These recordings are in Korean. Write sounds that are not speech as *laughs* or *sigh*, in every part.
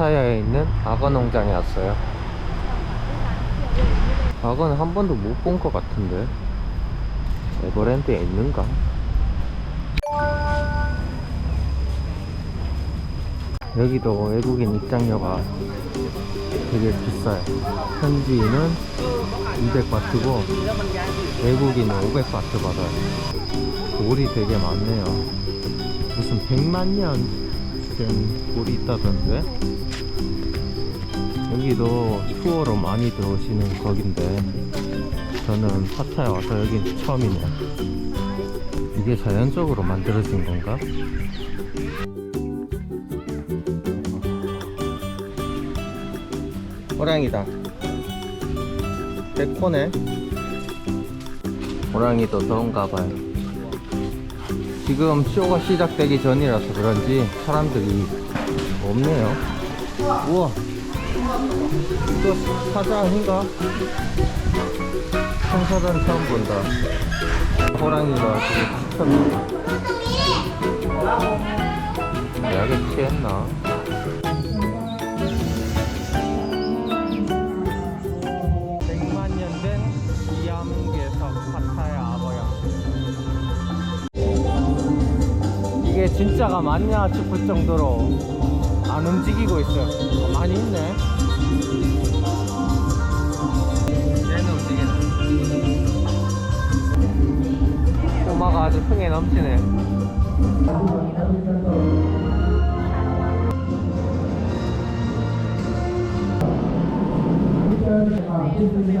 파타야에 있는 악어 농장에 왔어요. 악어는 한 번도 못 본 것 같은데. 에버랜드에 있는가? 여기도 외국인 입장료가 되게 비싸요. 현지인은 200바트고 외국인은 500바트 받아요. 돌이 되게 많네요. 무슨 100만 년 된 돌이 있다던데? 여기도 투어로 많이 들어오시는 거긴데 저는 파타에 와서 여기 처음이네요. 이게 자연적으로 만들어진 건가? 호랑이다. 백호네. 호랑이도 더운가봐요. 지금 쇼가 시작되기 전이라서 그런지 사람들이 없네요. 우와. 이거 사자 아닌가? 청사단 처음 본다 호랑이가 지금 쳤네 약에 취했나? 이게 진짜가 맞냐 싶을 정도로 안 움직이고 있어요. 많이 있네. 엄마가 아주 흥에 넘치네. 요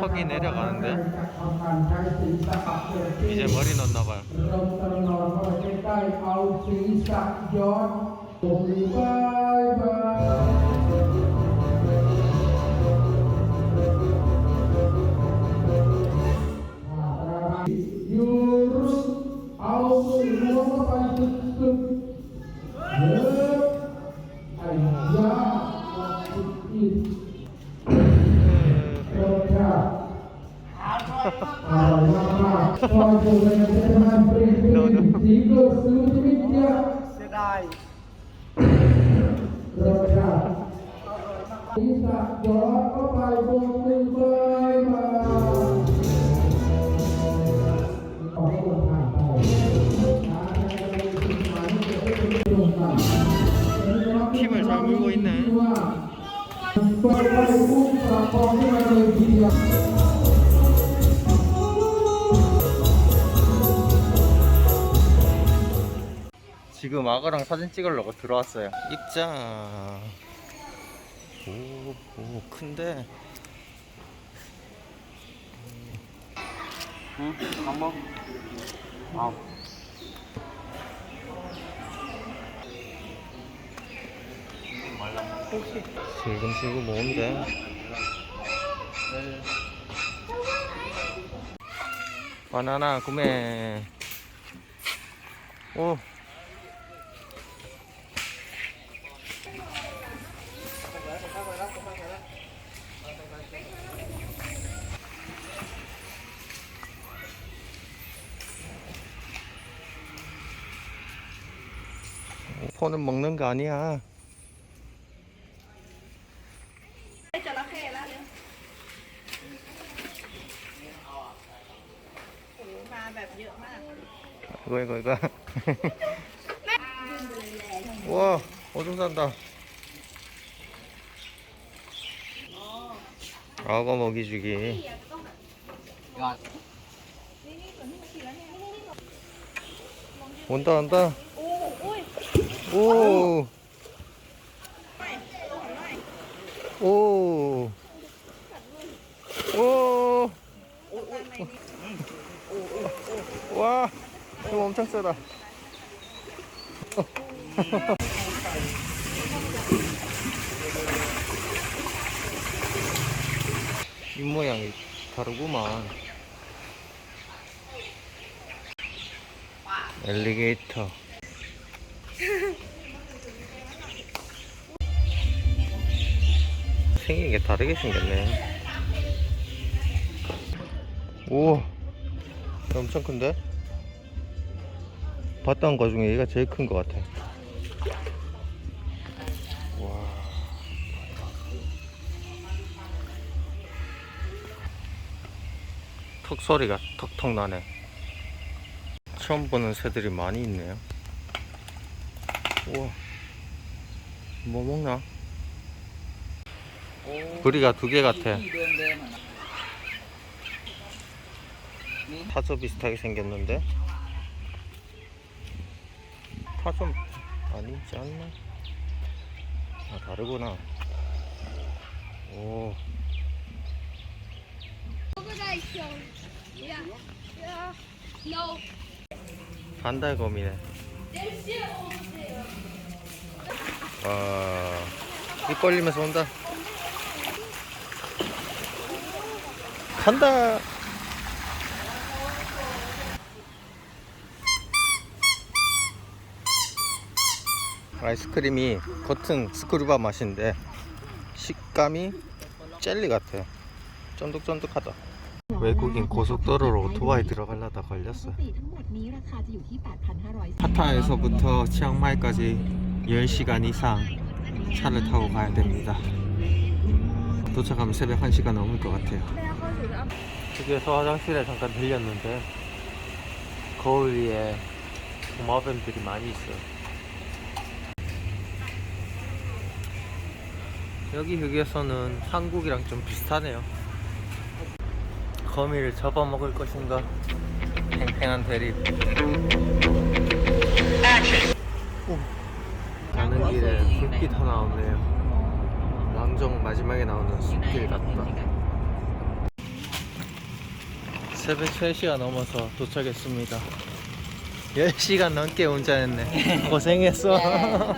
턱이 내려가는데? 이제 머리 넣었나봐요. 바이바이 No, no. เสียดายศีรษะย้อนเข้าไปบวกหนึ่งเบอร์ 지금 아가랑 사진 찍으려고 들어왔어요. 입장. 오, 오 큰데. 음, 밥 먹. 아. 지금 지고 모은데. 바나나 구매. 오. 손은 먹는 거 아니야. 이거 이거 이거. 와 오줌 산다. 악어 먹이 주기. 온다 온다. 오. 오. 오. 와. 이거 엄청 세다. *laughs* 입모양이 다르구만 엘리게이터 게 다르게 생겼네. 우와, 엄청 큰데? 봤던 거 중에 얘가 제일 큰것 같아. 와. 턱 소리가 턱턱 나네. 처음 보는 새들이 많이 있네요. 우와. 뭐 먹나? 부리가 두 개 같아. 타조 비슷하게 생겼는데? 타조 아니지 않나? 아, 다르구나. 오, No. 반달곰이네. 와, 입 벌리면서 온다. 간다. 아이스크림이 겉은 스크류바 맛인데 식감이 젤리 같아. 쫀득쫀득하다. 외국인 고속도로로 오토바이 들어가려다 걸렸어요. 파타에서부터 치앙마이까지 10시간 이상 차를 타고 가야 됩니다. 도착하면 새벽 1시가 넘을 것 같아요. 휴게소 화장실에 잠깐 들렸는데 거울 위에 도마뱀들이 많이 있어요. 여기 휴게소는 한국이랑 좀 비슷하네요. 거미를 잡아먹을 것인가? 팽팽한 대립. 가는 길에 불빛 하나 없네요. 랑정 마지막에 나오는 숲길 같다. 새벽 3시가 넘어서 도착했습니다. 10시간 넘게 운전했네. *laughs* 고생했어. 어,